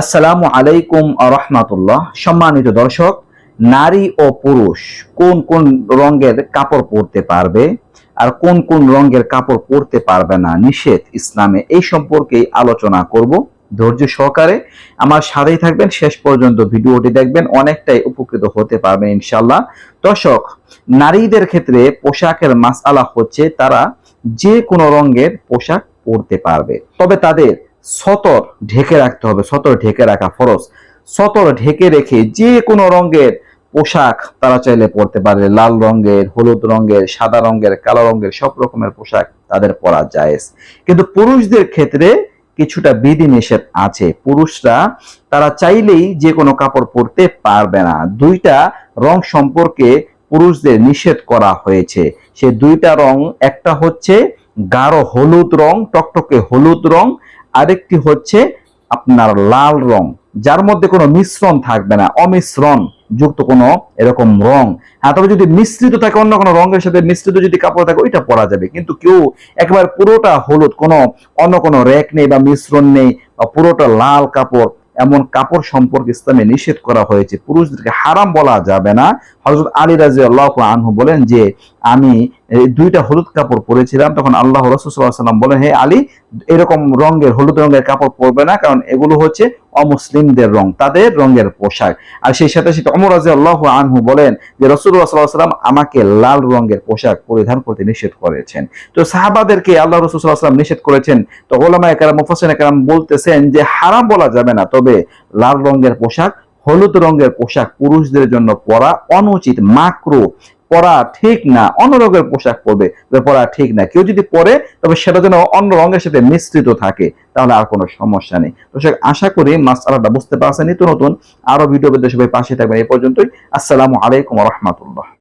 আসসালামু আলাইকুম রহমাতুল্লাহ সম্মানিত দর্শক, নারী ও পুরুষ কোন কোন রঙের কাপড় পরতে পারবে আর কোন কোন রঙের কাপড় পরতে পারবে না নিষেধ ইসলামে এই সম্পর্কেই আলোচনা করব। ধৈর্য সহকারে আমার সাথেই থাকবেন, শেষ পর্যন্ত ভিডিওটি দেখবেন, অনেকটাই উপকৃত হতে পারবেন ইনশাল্লাহ দর্শক, নারীদের ক্ষেত্রে পোশাকের মাসআলা হচ্ছে তারা যে কোনো রঙের পোশাক পরতে পারবে। তবে তাদের সতর ঢেকে রাখতে হবে, সতর ঢেকে রাখা ফরজ। সতর ঢেকে রেখে যে কোনো রঙের পোশাক তারা চাইলে পরতে পারে। লাল রঙের, হলুদ রঙের, সাদা রঙের, কালো রঙের সব রকমের পোশাক তাদের পরা জায়েজ। কিন্তু পুরুষদের ক্ষেত্রে কিছুটা বিধি নিষেধ আছে। পুরুষরা তারা চাইলেই যে কোনো কাপড় পরতে পারবে না। দুইটা রং সম্পর্কে পুরুষদের নিষেধ করা হয়েছে। সে দুইটা রং, একটা হচ্ছে গাঢ় হলুদ রং, টকটকে হলুদ রং আরেকটি হচ্ছে আপনার লাল রং, যার মধ্যে কোনো মিশ্রণ থাকবে না, অমিশ্রণ যুক্ত কোনো এরকম রং। হ্যাঁ তবে যদি মিশ্রিত থাকে অন্য কোনো রঙের সাথে, মিশ্রিত যদি কাপড় থাকে, ওইটা পরা যাবে। কিন্তু কেউ একেবারে পুরোটা হলুদ কোনো, অন্য কোনো র্যাক নেই বা মিশ্রণ নেই, বা পুরোটা লাল কাপড়, এমন কাপড় সম্পর্কে ইসলামে নিষেধ করা হয়েছে। পুরুষদেরকে হারাম বলা যাবে না। হজরত আলী রাজি আল্লাহ আনহু বলেন যে, আমি দুইটা হলুদ কাপড় পরেছিলাম, তখন আল্লাহ রসুল্লাহাম বলেন, হে আলী, এরকম রঙের, হলুদ রঙের কাপড় পরবে না, কারণ এগুলো হচ্ছে অমুসলিমদের রং, তাদের রঙের পোশাক। আর সেই সাথে সাথে অমর রাজি আল্লাহ আনহু বলেন যে রসুল্লাহ সাল্লাম আমাকে লাল রঙের পোশাক পরিধান করতে নিষেধ করেছেন। তো সাহাবাদেরকে আল্লাহ রসুল্লাহাম নিষেধ করেছেন। তো ওলামা একরাম মুফাসিন একরাম বলতেছেন যে, হারাম বলা যাবে না, তবে লাল রঙের পোশাক, হলুদ রঙের পোশাক পুরুষদের জন্য পরা অনুচিত, মাকরু। পরা ঠিক না, অন্য রঙের পোশাক পরবে পরা ঠিক না। কেউ যদি পরে তবে সেটা যেন অন্য রঙের সাথে মিশ্রিত থাকে, তাহলে আর কোনো সমস্যা নেই। দর্শক, আশা করি মাস মাসালাটা বুঝতে পারছেন নিত্য নতুন। আরও ভিডিও পেতে সবাই পাশে থাকবেন। এই পর্যন্তই। আসসালামু আলাইকুম রহমতুল্লাহ।